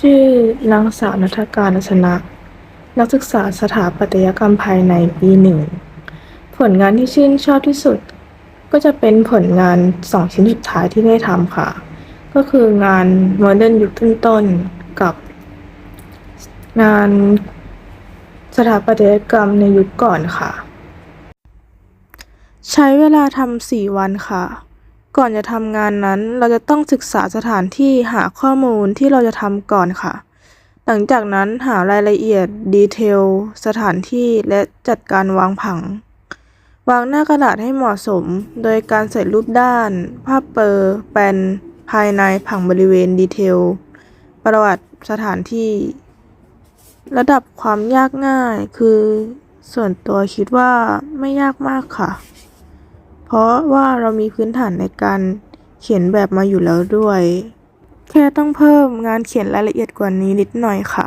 ชื่อนางสาวณัฐการอัศนะ นักศึกษาสถาปัตยกรรมภายในปีหนึ่ง ผลงานที่ชื่นชอบที่สุด ก็จะเป็นผลงานสองชิ้นสุดท้ายที่ได้ทำค่ะ ก็คืองานโมเดิร์นยุคต้นๆกับ งานสถาปัตยกรรมในยุคก่อนค่ะ ใช้เวลาทำสี่วันค่ะ ก่อนจะทำงานนั้น เราจะต้องศึกษาสถานที่หาข้อมูลที่เราจะทำก่อนค่ะ หลังจากนั้นหารายละเอียดดีเทล สถานที่และจัดการวางผัง วางหน้ากระดาษให้เหมาะสม โดยการใส่รูปด้าน ภาพเปอร์แปลนภายในผังบริเวณดีเทล ประวัติสถานที่ ระดับความยากง่ายคือ ส่วนตัวคิดว่าไม่ยากมากค่ะ เพราะว่าเรามีพื้นฐานในการเขียนแบบมาอยู่แล้วด้วย แค่ต้องเพิ่มงานเขียนรายละเอียดกว่านี้นิดหน่อยค่ะ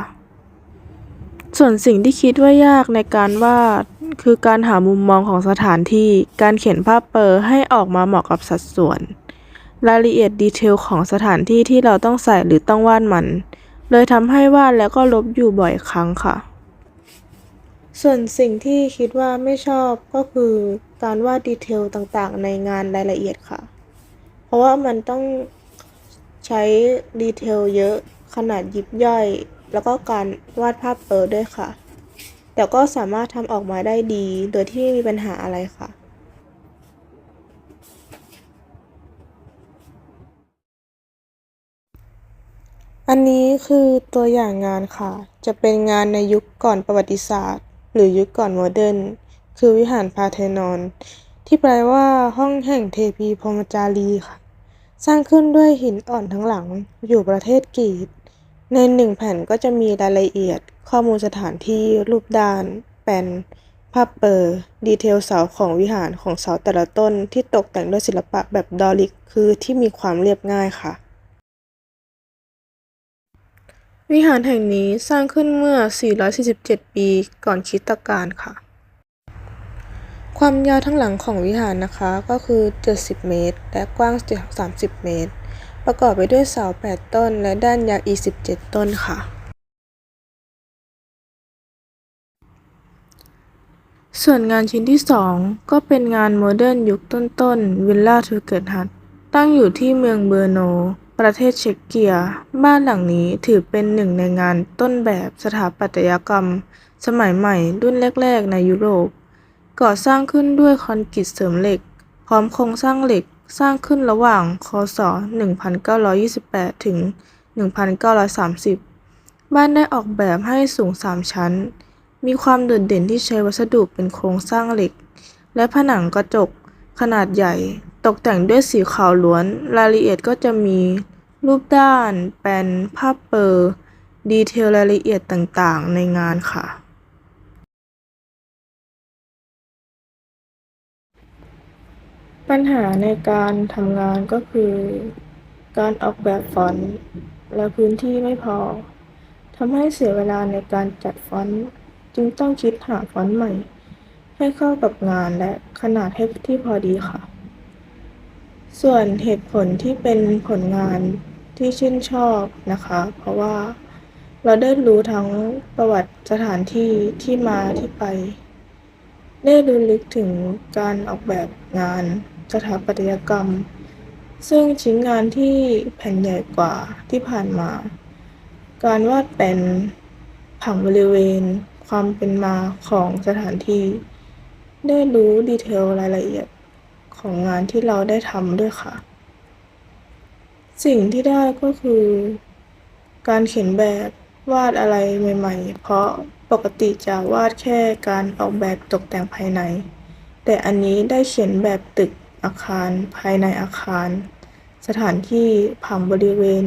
ส่วนสิ่งที่คิดว่ายากในการวาดคือการหามุมมองของสถานที่ การเขียนภาพเปอร์ให้ออกมาเหมาะกับสัดส่วน รายละเอียดดีเทลของสถานที่ที่เราต้องใส่หรือต้องวาดมัน เลยทำให้วาดแล้วก็ลบอยู่บ่อยครั้งค่ะ ส่วนสิ่งที่คิดว่าไม่ชอบก็คือการวาดดีเทลต่างๆ ในงานรายละเอียดค่ะ เพราะว่ามันต้องใช้ดีเทลเยอะขนาดยิบย่อย แล้วก็การวาดภาพเปิดด้วยค่ะ แต่ก็สามารถทำออกมาได้ดีโดยที่ไม่มีปัญหาอะไรค่ะอันนี้คือตัวอย่างงานค่ะ จะเป็นงานในยุคก่อนประวัติศาสตร์ หรือยุคก่อนโมเดิร์นคือวิหารพาเธนอน ที่แปลว่าห้องแห่งเทพีพรหมจารีค่ะ สร้างขึ้นด้วยหินอ่อนทั้งหลังอยู่ประเทศกรีกในหนึ่งแผ่นก็จะมีรายละเอียด ข้อมูลสถานที่รูปด้านแปลนภาพเปอร์ดีเทลเสาของวิหารของเสาแต่ละต้นที่ตกแต่งด้วยศิลปะแบบดอริกคือที่มีความเรียบง่ายค่ะ วิหารแห่งนี้สร้างขึ้นเมื่อ 447 ปีก่อนคริสตกาลค่ะ ความยาวทั้งหลังของวิหารนะคะก็คือ 70 เมตร และกว้าง 30 เมตร ประกอบไปด้วยเสา 8 ต้น และด้านยาวอีก 17 ต้นค่ะ ส่วนงานชิ้นที่ 2 ก็เป็นงานโมเดิร์นยุคต้นๆวิลล่าทูเกิร์ตฮัทตั้งอยู่ที่เมืองเบอร์โน ประเทศเช็กเกีย บ้านหลังนี้ถือเป็นหนึ่งในงานต้นแบบสถาปัตยกรรม สมัยใหม่รุ่นแรก ๆ ในยุโรป ก่อสร้างขึ้นด้วยคอนกรีตเสริมเหล็ก พร้อมโครงสร้างเหล็กสร้างขึ้นระหว่าง ค.ศ.1928 ถึง 1930 บ้านได้ออกแบบให้สูง 3 ชั้น มีความโดดเด่นที่ใช้วัสดุเป็นโครงสร้างเหล็ก และผนังกระจกขนาดใหญ่ ตกแต่งด้วยสีขาวล้วน รายละเอียดก็จะมี รูปด้าน แปนภาพเปอร์ ดีเทลรายละเอียดต่างๆ ในงานค่ะ ปัญหาในการทำงานก็คือ การออกแบบฟอนต์และพื้นที่ไม่พอทำให้เสียเวลาในการจัดฟอนต์จึงต้องคิดหาฟอนต์ใหม่ ให้เข้ากับงานและขนาดให้ที่พอดีค่ะ ส่วนเหตุผลที่เป็นผลงานที่ชื่นชอบนะคะ เพราะว่าเราได้รู้ทั้งประวัติสถานที่ที่มาที่ไป ได้รู้ลึกถึงการออกแบบงานสถาปัตยกรรม ซึ่งชิ้นงานที่แผ่นใหญ่กว่าที่ผ่านมา การวาดเป็นผังบริเวณ ความเป็นมาของสถานที่ ได้รู้ดีเทลรายละเอียด ของงานที่เราได้ทำด้วยค่ะ สิ่งที่ได้ก็คือ การเขียนแบบวาดอะไรใหม่ ๆ เพราะปกติจะวาดแค่การออกแบบตกแต่งภายใน แต่อันนี้ได้เขียนแบบตึกอาคารภายในอาคาร สถานที่ผังบริเวณ